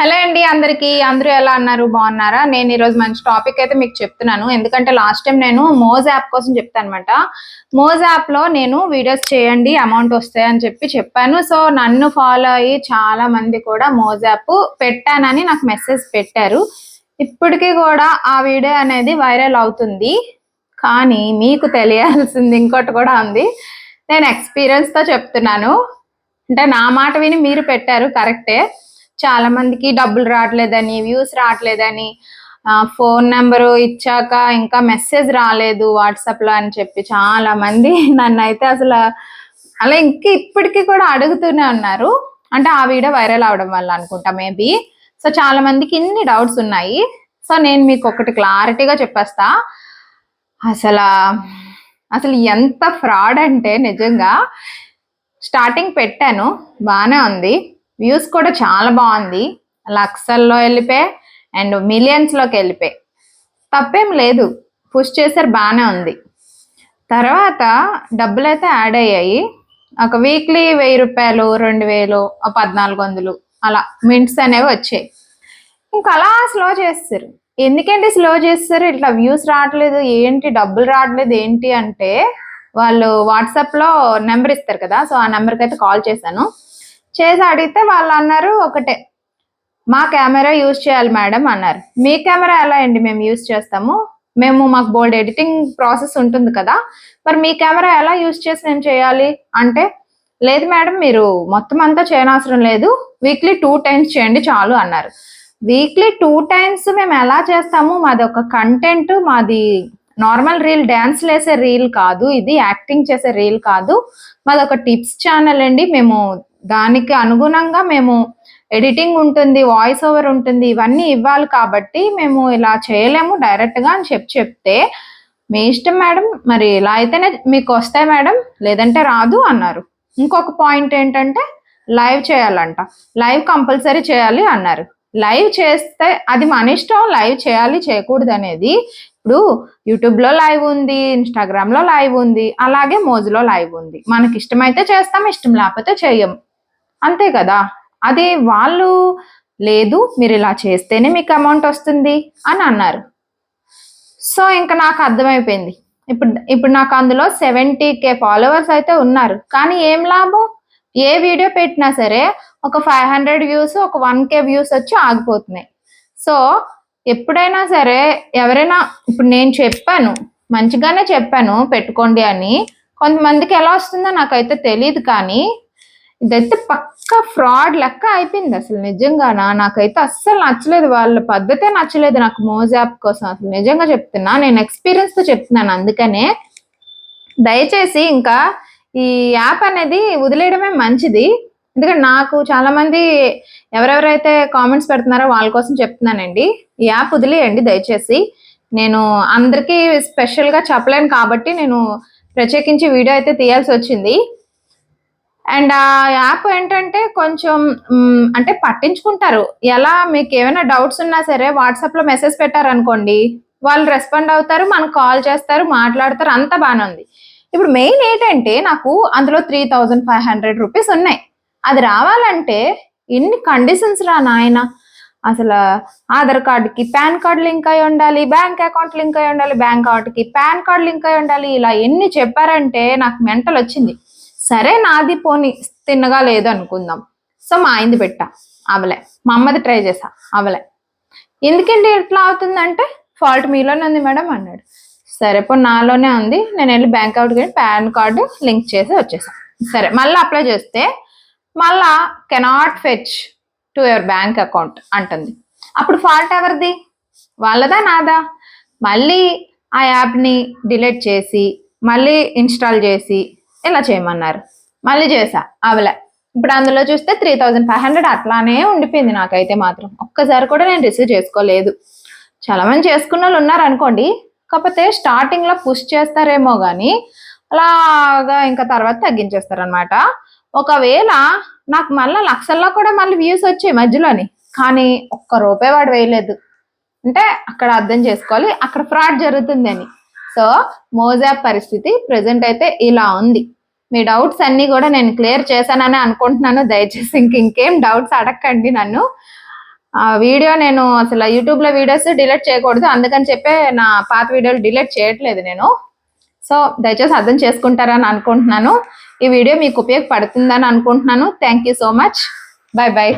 Hello అండి అందరికి. అందరూ ఎలా అన్నారు బాగున్నారా? నేను ఈరోజు మంచి టాపిక్ అయితే మీకు చెప్తున్నాను. ఎందుకంటే లాస్ట్ టైం నేను మోజ్ యాప్ కోసం చెప్తాను అనమాట మోజ్ యాప్లో నేను వీడియోస్ చేయండి అమౌంట్ వస్తాయని చెప్పి చెప్పాను. సో నన్ను ఫాలో అయ్యి చాలా మంది కూడా మోజ్ యాప్ పెట్టానని నాకు మెసేజ్ పెట్టారు. ఇప్పటికీ కూడా ఆ వీడియో అనేది వైరల్ అవుతుంది. కానీ మీకు తెలియాల్సింది ఇంకోటి కూడా ఉంది. నేను ఎక్స్పీరియన్స్తో చెప్తున్నాను. అంటే నా మాట విని మీరు పెట్టారు కరెక్టే చాలా మందికి డబ్బులు రావట్లేదని వ్యూస్ రావట్లేదని ఫోన్ నెంబరు ఇచ్చాక ఇంకా మెసేజ్ రాలేదు వాట్సాప్లో అని చెప్పి చాలా మంది నన్ను అయితే అసలు అలా ఇంకా ఇప్పటికీ కూడా అడుగుతూనే ఉన్నారు. అంటే ఆ వీడియో వైరల్ అవడం వల్ల అనుకుంటా మేబీ. సో చాలా మందికి ఇన్ని డౌట్స్ ఉన్నాయి. సో నేను మీకు ఒకటి క్లారిటీగా చెప్పేస్తా. అసలు అసలు ఎంత ఫ్రాడ్ అంటే నిజంగా స్టార్టింగ్ పెట్టాను బాగానే ఉంది. వ్యూస్ కూడా చాలా బాగుంది. లక్షల్లో వెళ్ళిపోయి అండ్ మిలియన్స్లోకి వెళ్ళిపోయి. తప్పేం లేదు. పుష్ చేశారు బాగానే ఉంది. తర్వాత డబ్బులు అయితే యాడ్ అయ్యాయి. ఒక వీక్లీ వెయ్యి రూపాయలు రెండు వేలు పద్నాలుగు వందలు అలా మింట్స్ అనేవి వచ్చాయి. ఇంకా అలా స్లో చేస్తారు. ఎందుకంటే స్లో చేస్తారు? ఇట్లా వ్యూస్ రావట్లేదు. ఏంటి? డబ్బులు రావట్లేదు. ఏంటి అంటే వాళ్ళు వాట్సాప్లో నెంబర్ ఇస్తారు కదా? సో ఆ నెంబర్కి అయితే కాల్ చేశాను. చేసి అడిగితే వాళ్ళు అన్నారు ఒకటే. మా కెమెరా యూజ్ చేయాలి మేడం అన్నారు. మీ కెమెరా ఎలా అండి మేము యూజ్ చేస్తాము? మేము మాకు బోల్డ్ ఎడిటింగ్ ప్రాసెస్ ఉంటుంది కదా మరి మీ కెమెరా ఎలా యూజ్ చేసి మేము చేయాలి? అంటే లేదు మేడం మీరు మొత్తం అంతా చేయనవసరం లేదు వీక్లీ టూ టైమ్స్ చేయండి చాలు అన్నారు. వీక్లీ టూ టైమ్స్ మేము ఎలా చేస్తాము? మాది ఒక కంటెంట్ మాది నార్మల్ రీల్ డ్యాన్స్ వేసే రీల్ కాదు ఇది యాక్టింగ్ చేసే రీల్ కాదు. మాది ఒక టిప్స్ ఛానల్ అండి మేము దానికి అనుగుణంగా మేము ఎడిటింగ్ ఉంటుంది వాయిస్ ఓవర్ ఉంటుంది ఇవన్నీ ఇవ్వాలి కాబట్టి మేము ఇలా చేయలేము డైరెక్ట్గా అని చెప్పి చెప్తే మీ ఇష్టం మేడం మరి ఇలా అయితేనే మీకు వస్తాయి మేడం లేదంటే రాదు అన్నారు. ఇంకొక పాయింట్ ఏంటంటే లైవ్ చేయాలంట లైవ్ కంపల్సరీ చేయాలి అన్నారు. లైవ్ చేస్తే అది మన ఇష్టం లైవ్ చేయాలి చేయకూడదు అనేది. ఇప్పుడు యూట్యూబ్లో లైవ్ ఉంది ఇన్స్టాగ్రామ్లో లైవ్ ఉంది అలాగే మోజులో లైవ్ ఉంది. మనకి ఇష్టమైతే చేస్తాం ఇష్టం లేకపోతే చేయము అంతే కదా? అది వాళ్ళు లేదు మీరు ఇలా చేస్తేనే మీకు అమౌంట్ వస్తుంది అని అన్నారు. సో ఇంకా నాకు అర్థమైపోయింది. ఇప్పుడు ఇప్పుడు నాకు అందులో సెవెంటీ కే ఫాలోవర్స్ అయితే ఉన్నారు. కానీ ఏం లాభం? ఏ వీడియో పెట్టినా సరే ఒక ఫైవ్ హండ్రెడ్ వ్యూస్ ఒక వన్ కే వ్యూస్ వచ్చి ఆగిపోతున్నాయి. సో ఎప్పుడైనా సరే ఎవరైనా ఇప్పుడు నేను చెప్పాను మంచిగానే చెప్పాను పెట్టుకోండి అని. కొంతమందికి ఎలా వస్తుందో నాకైతే తెలియదు కానీ ఇదైతే పక్క ఫ్రాడ్ లెక్క అయిపోయింది అసలు నిజంగానా? నాకైతే అస్సలు నచ్చలేదు వాళ్ళ పద్ధతే నచ్చలేదు నాకు మోజ్ యాప్ కోసం. అసలు నిజంగా చెప్తున్నా నేను ఎక్స్పీరియన్స్తో చెప్తున్నాను అందుకనే. దయచేసి ఇంకా ఈ యాప్ అనేది వదిలేయడమే మంచిది. ఎందుకంటే నాకు చాలా మంది ఎవరెవరైతే కామెంట్స్ పెడుతున్నారో వాళ్ళ కోసం చెప్తున్నానండి. ఈ యాప్ వదిలేయండి దయచేసి. నేను అందరికీ స్పెషల్గా చెప్పలేను కాబట్టి నేను ప్రత్యేకించి వీడియో అయితే తీయాల్సి వచ్చింది. అండ్ ఆ యాప్ ఏంటంటే కొంచెం అంటే పట్టించుకుంటారు. ఎలా మీకు ఏమైనా డౌట్స్ ఉన్నా సరే వాట్సాప్లో మెసేజ్ పెట్టారనుకోండి వాళ్ళు రెస్పాండ్ అవుతారు మనకు కాల్ చేస్తారు మాట్లాడతారు అంత బాగానే ఉంది. ఇప్పుడు మెయిన్ ఏంటంటే నాకు అందులో three thousand five hundred rupees ఉన్నాయి. అది రావాలంటే ఎన్ని కండిషన్స్ రా నాయన? అసలు ఆధార్ కార్డుకి పాన్ కార్డ్ లింక్ అయి ఉండాలి బ్యాంక్ అకౌంట్ లింక్ అయి ఉండాలి బ్యాంక్ అకౌంట్కి పాన్ కార్డ్ లింక్ అయి ఉండాలి ఇలా ఎన్ని చెప్పారంటే నాకు మెంటల్ వచ్చింది సరే నాది పోని తిన్నగా లేదు అనుకుందాం. సో మా ఆయనది పెట్టా అవలే. మా అమ్మది ట్రై చేసా అవలే. ఎందుకండి ఎట్లా అవుతుందంటే ఫాల్ట్ మీలోనే ఉంది మేడం అన్నాడు. సరే పో నాలోనే ఉంది. నేను వెళ్ళి బ్యాంక్ అకౌంట్కి వెళ్ళి పాన్ కార్డు లింక్ చేసి వచ్చేసాను సరే మళ్ళీ అప్లై చేస్తే మళ్ళా cannot fetch to your bank account అంటుంది. అప్పుడు ఫాల్ట్ ఎవరిది? వాళ్ళదా నాదా? మళ్ళీ ఆ యాప్ని డిలీట్ చేసి మళ్ళీ ఇన్స్టాల్ చేసి ఇలా చేయమన్నారు? మళ్ళీ చేసా అవలే ఇప్పుడు అందులో చూస్తే త్రీ థౌజండ్ ఫైవ్ హండ్రెడ్ అట్లానే ఉండిపోయింది నాకైతే మాత్రం. ఒక్కసారి కూడా నేను రిసీవ్ చేసుకోలేదు. చాలా మంది చేసుకున్న వాళ్ళు ఉన్నారు అనుకోండి కాకపోతే స్టార్టింగ్లో పుష్ చేస్తారేమో కానీ అలాగా ఇంకా తర్వాత తగ్గించేస్తారనమాట ఒకవేళ నాకు మళ్ళీ లక్షల్లో కూడా మళ్ళీ వ్యూస్ వచ్చాయి మధ్యలోని కానీ ఒక్క రూపాయి వాడు వేయలేదు. అంటే అక్కడ అర్థం చేసుకోవాలి అక్కడ ఫ్రాడ్ జరుగుతుంది అని. సో మోజాప్ పరిస్థితి ప్రజెంట్ అయితే ఇలా ఉంది. మీ డౌట్స్ అన్ని కూడా నేను క్లియర్ చేశానని అనుకుంటున్నాను. దయచేసి ఇంక ఇంకేం డౌట్స్ అడగండి నన్ను. ఆ వీడియో నేను అసలు యూట్యూబ్లో వీడియోస్ డిలీట్ చేయకూడదు. అందుకని చెప్పే నా పాత వీడియోలు డిలీట్ చేయట్లేదు నేను. సో దయచేసి అర్థం చేసుకుంటారని అనుకుంటున్నాను. ఈ వీడియో మీకు ఉపయోగపడుతుందని అనుకుంటున్నాను. Thank you so much bye bye